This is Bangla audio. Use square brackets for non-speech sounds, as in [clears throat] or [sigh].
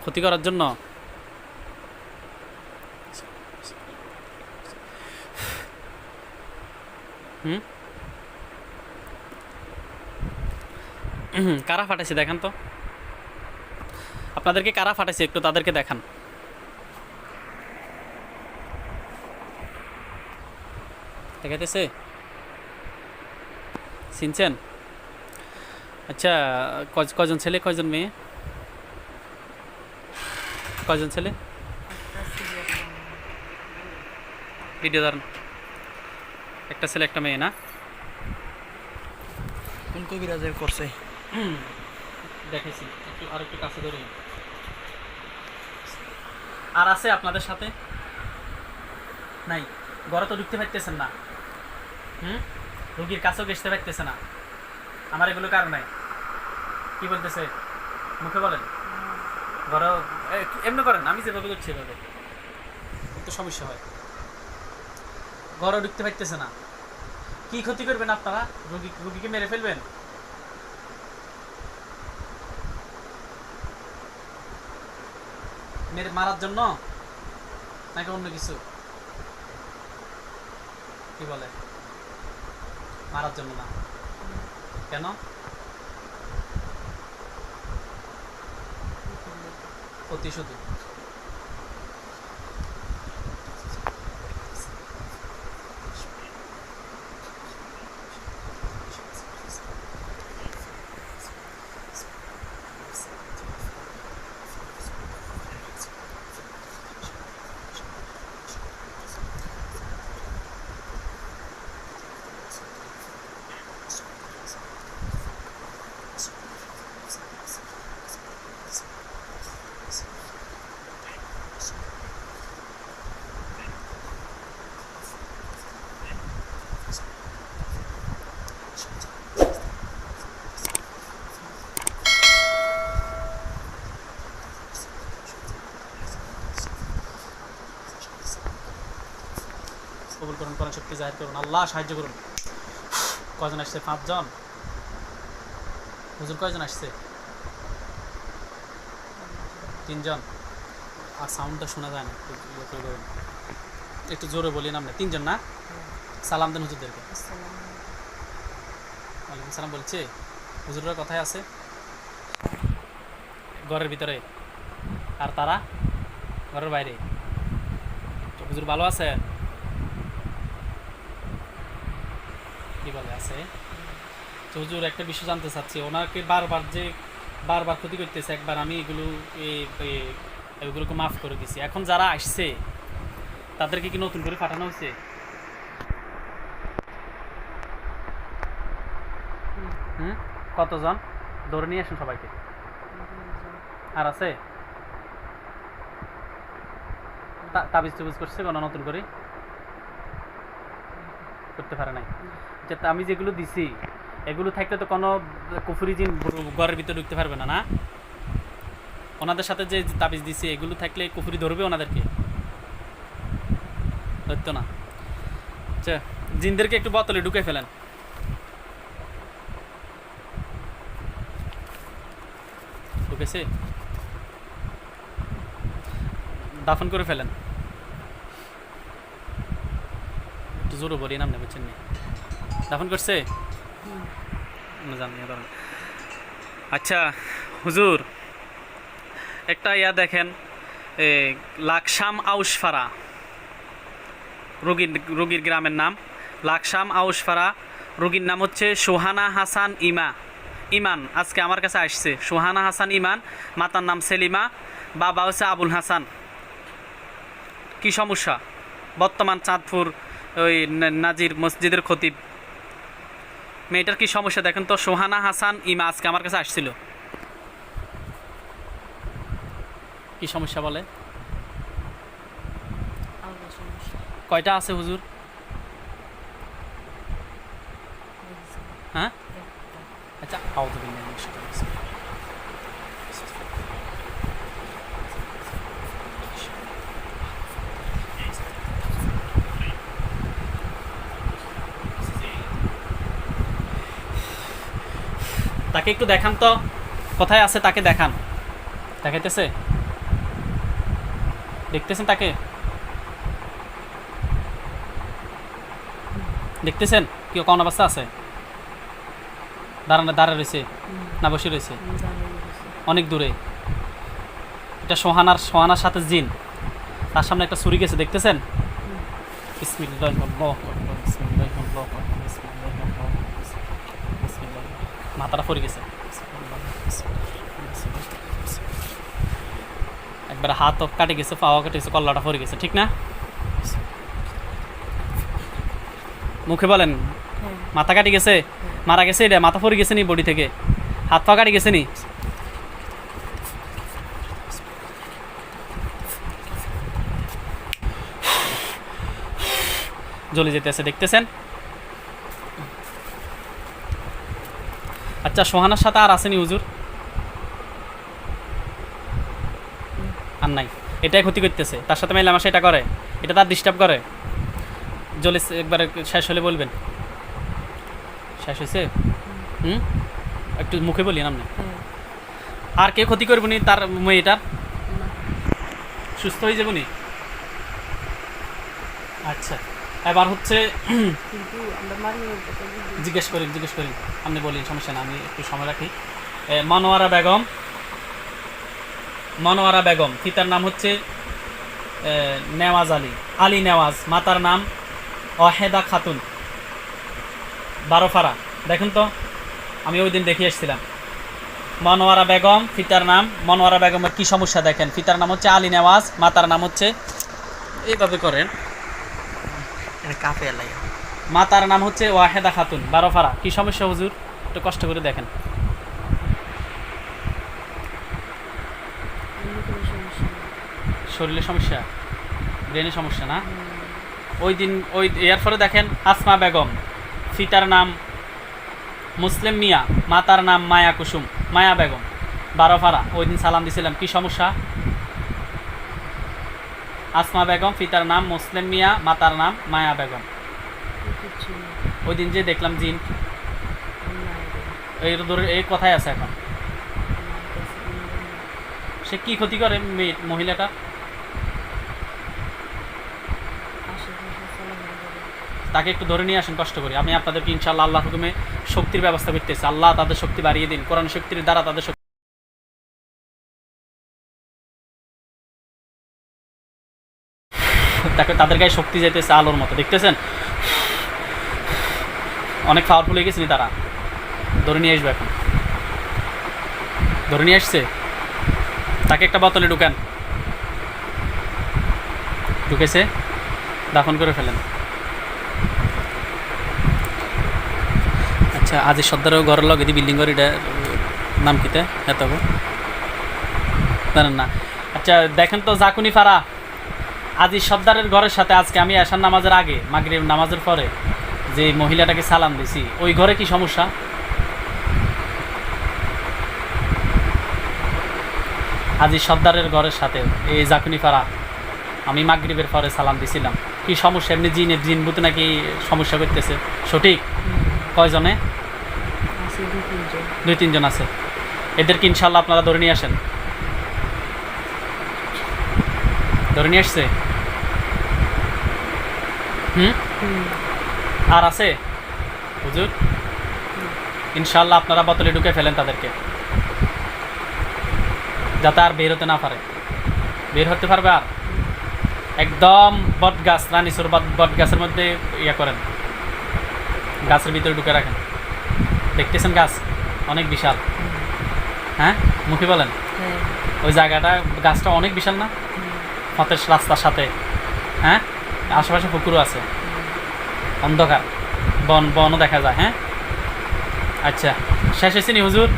ক্ষতি করার জন্য? [clears throat] কারা ফাটাইছে দেখেন তো। আপনাদেরকে কারা ফাটাইছে একটু তাদেরকে দেখান। দেখাইতেছে? চিনছেন? আচ্ছা কজন ছেলে কয়জন মেয়ে? কয়জন ছেলে? একটা ভিডিও ধরেন। একটা ছেলে একটা মেয়ে না? কোন কবিরাজের করছে? দেখেছি। একটু আর একটু কাছে ধরুন। আর আছে আপনাদের সাথে? নাই। ঘরে তো ঢুকতে পারতেছেন না। হুম? রুগীর কাছেও ঘেসতে পারতেছে না। আমার এগুলো কারণ নাই। কি বলতেছে? মুখে বলেন। ঘরে এমনি করেন, আমি যেভাবে করছি এভাবে। একটু সমস্যা হয়। ঘরে ঢুকতে পারতেছে না। কি ক্ষতি করবেন আপনারা? রুগী, রুগীকে মেরে ফেলবেন? মেরে মারার জন্য? নাকি অন্য কিছু? কি বলে? মারার জন্য না। কেন? অতি কবুল করুন, কোরআন শক্তি জাহির করুন, আল্লাহ সাহায্য করুন। কয়জন আসছে? পাঁচজন? হুজুর কয়জন আসছে? তিনজন? আর সাউন্ডটা শোনা যায় না, একটু ইয়ে জোরে বলি না তিনজন না? সালাম দেন হুজুরদেরকে। ওয়ালাইকুম সালাম বলছে, হুজুরের কথাই আছে। ঘরের ভিতরে। আর তারা? ঘরের বাইরে। হুজুর ভালো আছে কি আছে। তো হুজুর একটা বিষয় জানতে চাচ্ছি, ওনাকে বারবার যে বারবার ক্ষতি করতেছে, একবার আমি এগুলো এগুলোকে মাফ করে দিছি। এখন যারা আসছে, তাদেরকে কি নতুন করে পাঠানো হয়েছে? কতজন? ধরে নিয়ে আসুন সবাইকে। আর আছে? তাবিজ তুবিজ করছে কোনো নতুন করে? করতে পারে নাই। যে তা আমি যেগুলো দিছি, এগুলো থাকতে তো কোনো কুফুরি জিন ঘরের ভিতরে ঢুকতে পারবে না না? ওনাদের সাথে যে তাবিজ দিছি, এগুলো থাকলে কুফুরি ধরবে ওনাদেরকে। ধরতো না? আচ্ছা জিনদেরকে একটু বোতলে ঢুকে ফেলেন। ঢুকেছে? দাফন করে ফেলেন। একটু জোরে বলি, নাম বুঝছেন নি? দাফন করছে। আচ্ছা হুজুর একটা ইয়া দেখেন লাকসাম আউসফারা রোগীর রোগীর গ্রামের নাম। লাকসাম আউসফারা রোগীর নাম হচ্ছে সোহানা হাসান ইমা ইমান আজকে আমার কাছে আসছে। সোহানা হাসান ইমান মাতার নাম সেলিমা বাবা হচ্ছে আবুল হাসান। কি সমস্যা? বর্তমান চাঁদপুর ওই নাজির মসজিদের খতিব। মেয়েটার কি সমস্যা? দেখেন তো সোহানা হাসান ইমা আজকে আমার কাছে আসছিল। কি সমস্যা বলে কয়টা আছে হুজুর? হ্যাঁ। আচ্ছা আউযু তাকে একটু দেখান তো। কোথায় আছে তাকে দেখান। দেখাইতেছে? দেখতেছেন তাকে? দেখতেছেন? কি কোন অবস্থা আছে? দাঁড়ানো দাঁড়া রয়েছে। না, বসে রয়েছে। অনেক দূরে। এটা সোহানার সোহানার সাথে জিন। তার সামনে একটা ছুরি গেছে, দেখতেছেন? বিসমিল্লাহির মাথাটা পড়ে গেছে। একবার হাতও কাটে গেছে পাওয়া কেটে গেছে, কল্লাটা পড়ে গেছে, ঠিক না? মুখে বলেন, মাথা কাটি গেছে? মারা গেছে এটা? মাথা পড়ে গেছে নি বডি থেকে? হাত পা কাটি গেছে নি? জ্বলে যেতেছে দেখতেছেন? আচ্ছা সোহানার সাথে আর আসেনি হুজুর। আর নাই। এটাই ক্ষতি করতেছে। তার সাথে মেলে আমার সেটা করে। এটা তার ডিস্টার্ব করে। জ্বলে একবার শেষ হলে বলবেন। শেষ হয়েছে? হুম? একটু মুখে বলি আপনি আর কে ক্ষতি করবনি তার মেয়েটার? সুস্থ হয়ে যাবনি আচ্ছা। এবার হচ্ছে [coughs] জিজ্ঞেস করি জিজ্ঞেস করি। আপনি বলি সমস্যা না আমি একটু সময় রাখি। মনোয়ারা বেগম মনোয়ারা বেগম পিতার নাম হচ্ছে নেওয়াজ আলী। আলী নেওয়াজ মাতার নাম অহেদা খাতুন। বারোফারা দেখুন তো আমি ওই দিন দেখে এসেছিলাম। মনোয়ারা বেগম পিতার নাম মনোয়ারা বেগমের কি সমস্যা দেখেন? পিতার নাম হচ্ছে আলী নেওয়াজ মাতার নাম হচ্ছে এইভাবে করেন। কাপে লাগে মাতার নাম হচ্ছে ওয়াহেদা খাতুন বারোফারা। কি সমস্যা হুজুর? একটু কষ্ট করে দেখেন। শরীরের সমস্যা? ব্রেনের সমস্যা না? ওই দিন ওই এর পরে দেখেন আসমা বেগম ফিতার নাম মুসলিম মিয়া মাতার নাম মায়া কুসুম মায়া বেগম বারোফারা। ওই দিন সালাম দিছিলাম। কি সমস্যা? আসমা বেগম ফিতার নাম মুসলিম মিয়া, মাতার নাম মায়া বেগম। ওই দিন যে দেখলাম জিন। এই এই কথাই আছে এখন। সে কি ক্ষতি করে মহিলাটা? তাকে একটু ধরে নিয়ে আসেন, কষ্ট করে। আমি আপনাদেরকে ইনশাল্লাহ আল্লাহ হুকুমে শক্তির ব্যবস্থা করতেছি। আল্লাহ তাদের শক্তি বাড়িয়ে দিন। কোরআন শক্তির দ্বারা তাদের তাকে তাদের গায়ে শক্তি যেতেছে আলোর মতো, দেখতেছেন? অনেক পাওয়ারফুল হয়ে গেছেনি তারা। ধরে নিয়ে আসবে এখন। ধরে নিয়ে আসছে? তাকে একটা বোতলে ঢুকান। ঢুকেছে, দাফন করে ফেলেন। আচ্ছা আজ সর্দার ঘরের লগে দি বিল্ডিং ঘর, এটা নাম কিতে এত না। আচ্ছা দেখেন তো জাকুনি ফারা। আজি সর্দারের ঘরের সাথে আজকে আমি আসার নামাজের আগে মাগরিব নামাজের পরে যে মহিলাটাকে সালাম দিছি ওই ঘরে কি সমস্যা? আজি সর্দারের ঘরের সাথে এই জাকুনি ফারা আমি মাগরিবের পরে সালাম দিছিলাম। কি সমস্যা? এমনি জিন বুতে নাকি সমস্যা করতেছে? সঠিক? কয়জনে? দুই তিনজন। আছে। এদেরকে ইনশাল্লাহ আপনারা ধরে নিয়ে আসেন। ধরে নিয়ে আসছে? আর আছে? হুজুর? ইনশাল্লাহ আপনারা বোতলে ঢুকে ফেলেন তাদেরকে। যাতে আর বের হতে না পারে। বের হতে পারবে আর? একদম বট গাছ রানীসুর বট গাছের মধ্যে ইয়ে করেন। গাছের ভিতরে ঢুকে রাখেন। দেখতেছেন গাছ? অনেক বিশাল। হ্যাঁ? মুখে বলেন। হ্যাঁ। ওই জায়গাটা গাছটা অনেক বিশাল না? পথের রাস্তার সাথে। হ্যাঁ? আশেপাশে পুকুরও আছে। অন্ধকার। বন বনও দেখা যায় হ্যাঁ? আচ্ছা শেষ হয়েছে নি হুজুর?